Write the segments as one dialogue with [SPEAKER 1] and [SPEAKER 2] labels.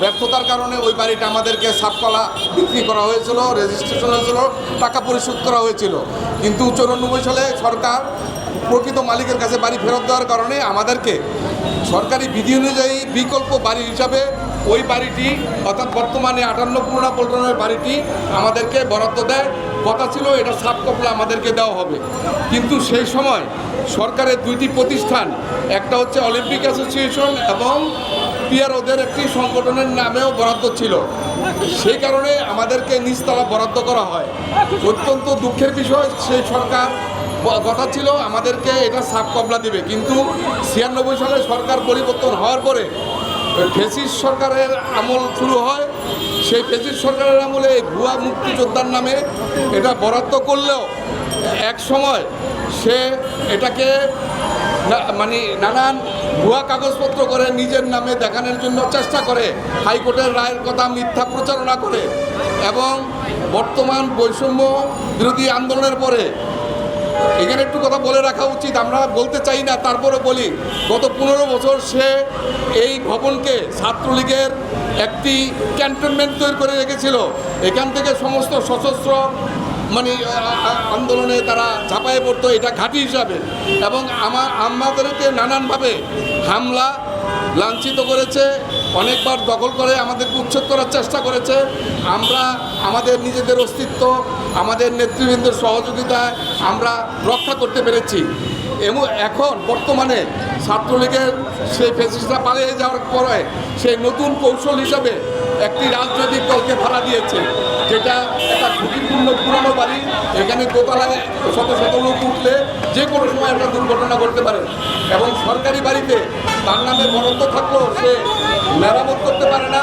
[SPEAKER 1] ব্যর্থতার কারণে ওই বাড়িটা আমাদেরকে সাপকলা বিক্রি করা হয়েছিল রেজিস্ট্রেশন হয়েছিল, টাকা পরিশোধ করা হয়েছিল। কিন্তু চৌরানব্বই সালে সরকার প্রকৃত মালিকের কাছে বাড়ি ফেরত দেওয়ার কারণে আমাদেরকে সরকারি বিধি অনুযায়ী বিকল্প বাড়ি হিসাবে ওই বাড়িটি, অর্থাৎ বর্তমানে আটান্ন পুরোনা পল্টনের বাড়িটি আমাদেরকে বরাদ্দ দেয়। কথা ছিল, এটা সাব কপলা আমাদেরকে দেওয়া হবে। কিন্তু সেই সময় সরকারের দুইটি প্রতিষ্ঠান, একটা হচ্ছে অলিম্পিক অ্যাসোসিয়েশন এবং পিয়ার ওদের একটি সংগঠনের নামেও বরাদ্দ ছিল। সেই কারণে আমাদেরকে নিচতলা বরাদ্দ করা হয়। অত্যন্ত দুঃখের বিষয়, সেই সরকার কথা ছিল আমাদেরকে এটা সাব কবলা দিবে। কিন্তু ছিয়ানব্বই সালে সরকার পরিবর্তন হওয়ার পরে ফেসিস সরকারের আমল শুরু হয়। সেই ফেসিস সরকারের আমলে ভুয়া মুক্তিযোদ্ধার নামে এটা বরাদ্দ করলেও এক সময় সে এটাকে মানে নানান ভুয়া কাগজপত্র করে নিজের নামে দেখানোর জন্য চেষ্টা করে। হাইকোর্টের রায়ের কথা মিথ্যা প্রচারণা করে এবং বর্তমান বৈষম্য বিরোধী আন্দোলনের পরে। এখানে একটু কথা বলে রাখা উচিত, আমরা বলতে চাই না তারপরে বলি, গত পনেরো বছর সে এই ভবনকে ছাত্রলীগের একটি ক্যান্টনমেন্ট তৈরি করে রেখেছিল। এখান থেকে সমস্ত সশস্ত্র মানে আন্দোলনে তারা ঝাঁপায়ে পড়তো, এটা ঘাঁটি হিসাবে। এবং আমার আমাদেরকে নানানভাবে হামলা লাঞ্ছিত করেছে, অনেকবার দখল করে আমাদেরকে উচ্ছেদ করার চেষ্টা করেছে। আমরা আমাদের নিজেদের অস্তিত্ব, আমাদের নেতৃবৃন্দের সহযোগিতায় আমরা রক্ষা করতে পেরেছি। এবং এখন বর্তমানে ছাত্রলীগের সেই ফেসিসটা পালিয়ে যাওয়ার পরে সেই নতুন কৌশল হিসাবে একটি রাজনৈতিক দলকে ভাড়া দিয়েছে, যেটা একটা ঝুঁকিপূর্ণ পুরনো বাড়ি, এখানে দোতলায় শত শত লোক উঠলে যে কোনো সময় একটা দুর্ঘটনা ঘটতে পারে। এবং সরকারি বাড়িতে তার নামে বরাদ্দ থাকলেও সে মেরামত করতে পারে না,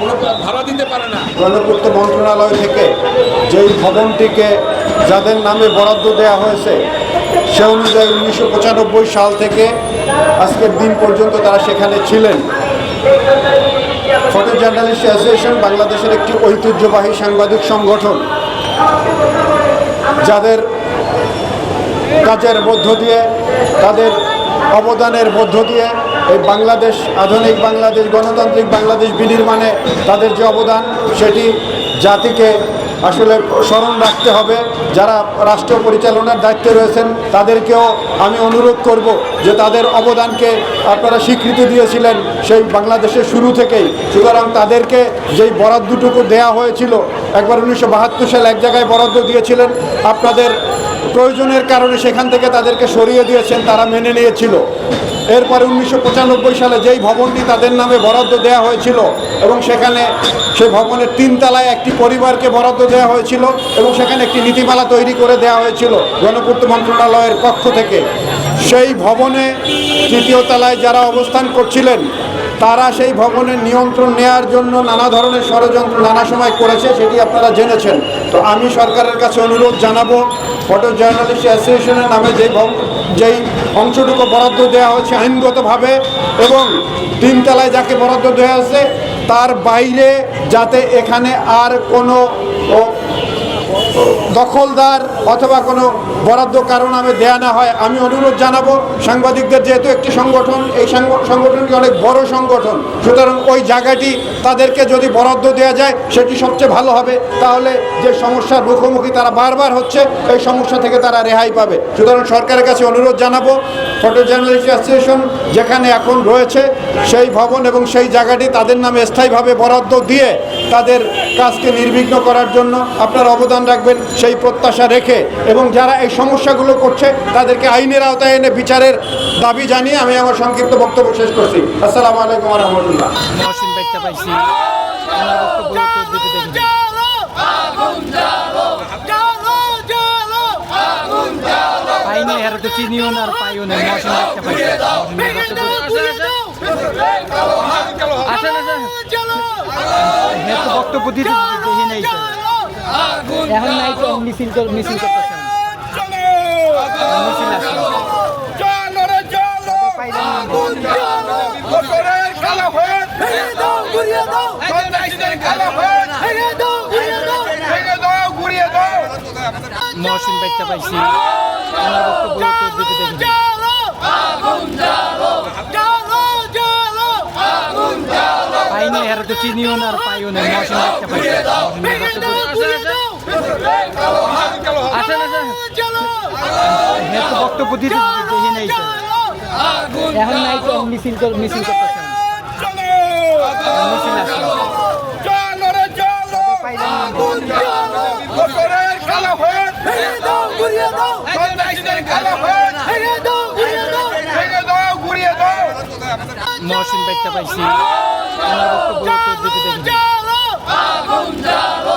[SPEAKER 1] কোনো ভাড়া দিতে পারে না।
[SPEAKER 2] গণপূর্ত মন্ত্রণালয় থেকে যেই ভবনটিকে যাদের নামে বরাদ্দ দেওয়া হয়েছে, সে অনুযায়ী উনিশশো পঁচানব্বই সাল থেকে আজকের দিন পর্যন্ত তারা সেখানে ছিলেন। ফটো জার্নালিস্ট অ্যাসোসিয়েশন বাংলাদেশের একটি ঐতিহ্যবাহী সাংবাদিক সংগঠন। যাদের কাজের মধ্য দিয়ে, তাদের অবদানের মধ্য দিয়ে এই বাংলাদেশ, আধুনিক বাংলাদেশ, গণতান্ত্রিক বাংলাদেশ বিনির্মাণে তাদের যে অবদান, সেটি জাতিকে আসলে স্মরণ রাখতে হবে। যারা রাষ্ট্র পরিচালনার দায়িত্বে রয়েছেন, তাদেরকেও আমি অনুরোধ করব যে তাদের অবদানকে আপনারা স্বীকৃতি দিয়েছিলেন সেই বাংলাদেশের শুরু থেকেই। সুতরাং তাদেরকে যেই বরাদ্দটুকু দেয়া হয়েছিল, একবার উনিশশো সালে এক জায়গায় বরাদ্দ দিয়েছিলেন, আপনাদের প্রয়োজনের কারণে সেখান থেকে তাদেরকে সরিয়ে দিয়েছেন, তারা মেনে নিয়েছিল। এরপরে উনিশশো পঁচানব্বই সালে যেই ভবনটি তাদের নামে বরাদ্দ দেওয়া হয়েছিল এবং সেখানে সেই ভবনের তিনতলায় একটি পরিবারকে বরাদ্দ দেওয়া হয়েছিল এবং সেখানে একটি নীতিমালা তৈরি করে দেওয়া হয়েছিল গণপূর্ত মন্ত্রণালয়ের পক্ষ থেকে। সেই ভবনে তৃতীয় তলায় যারা অবস্থান করছিলেন, তারা সেই ভবনের নিয়ন্ত্রণ নেয়ার জন্য নানা ধরনের ষড়যন্ত্র নানা সময় করেছে, সেটি আপনারা জেনেছেন। তো আমি সরকারের কাছে অনুরোধ জানাব, ফটো জার্নালিস্ট অ্যাসোসিয়েশনের নামে যেই যেই অংশটুকু বরাদ্দ দেওয়া হয়েছে আইনগতভাবে এবং তিনতলায় যাকে বরাদ্দ দেওয়া হয়েছে তার বাইরে যাতে এখানে আর কোনো দখলদার অথবা কোনো বরাদ্দ কারণ আমি দেয়া না হয়, আমি অনুরোধ জানাব সাংবাদিকদের, যেহেতু একটি সংগঠন, এই সংগ- সংগঠনটি অনেক বড় সংগঠন, সুতরাং ওই জায়গাটি তাদেরকে যদি বরাদ্দ দেওয়া যায়, সেটি সবচেয়ে ভালো হবে। তাহলে যে সমস্যার মুখোমুখি তারা বারবার হচ্ছে, এই সমস্যা থেকে তারা রেহাই পাবে। সুতরাং সরকারের কাছে অনুরোধ জানাব, ফটো জার্নালিস্ট অ্যাসোসিয়েশন যেখানে এখন রয়েছে, সেই ভবন এবং সেই জায়গাটি তাদের নামে স্থায়ীভাবে বরাদ্দ দিয়ে তাদের কাজকে নির্বিঘ্ন করার জন্য আপনার অবদান রাখবেন। সেই প্রত্যাশা রেখে এবং যারা এই সমস্যাগুলো করছে তাদেরকে আইনের আওতায় এনে বিচারের দাবি জানিয়ে আমি আমার সংক্ষিপ্ত বক্তব্য শেষ করছি। আসসালামু আলাইকুম রহমতুল্লাহ।
[SPEAKER 3] পাইছি। বক্তব্য দিতে দেখিনি পাইনি আর তো চিনিও না আর পাইও না মহসিন বাইকটা পাইছি। আসেন আসেন বক্তব্য দিতে দেখি নাই তো। এখন নাই তো মিছিল কর- মিছিল করতেছে। মিছিল আসছে মহসিন বাইকটা পাইছি। ওনার বক্তব্য দিতে দেখিনি। চিনিও না আর পাইও না আসেন আসেন হের তো বক্তব্য দিতে দেখি নাই তো। এখন নাই তো মিছিল কর মিছিল করতেছেন মিছিল আসছে পাইলাম না। মহসিন বাইকটা পাইছি 张龙，张龙，张龙，龙。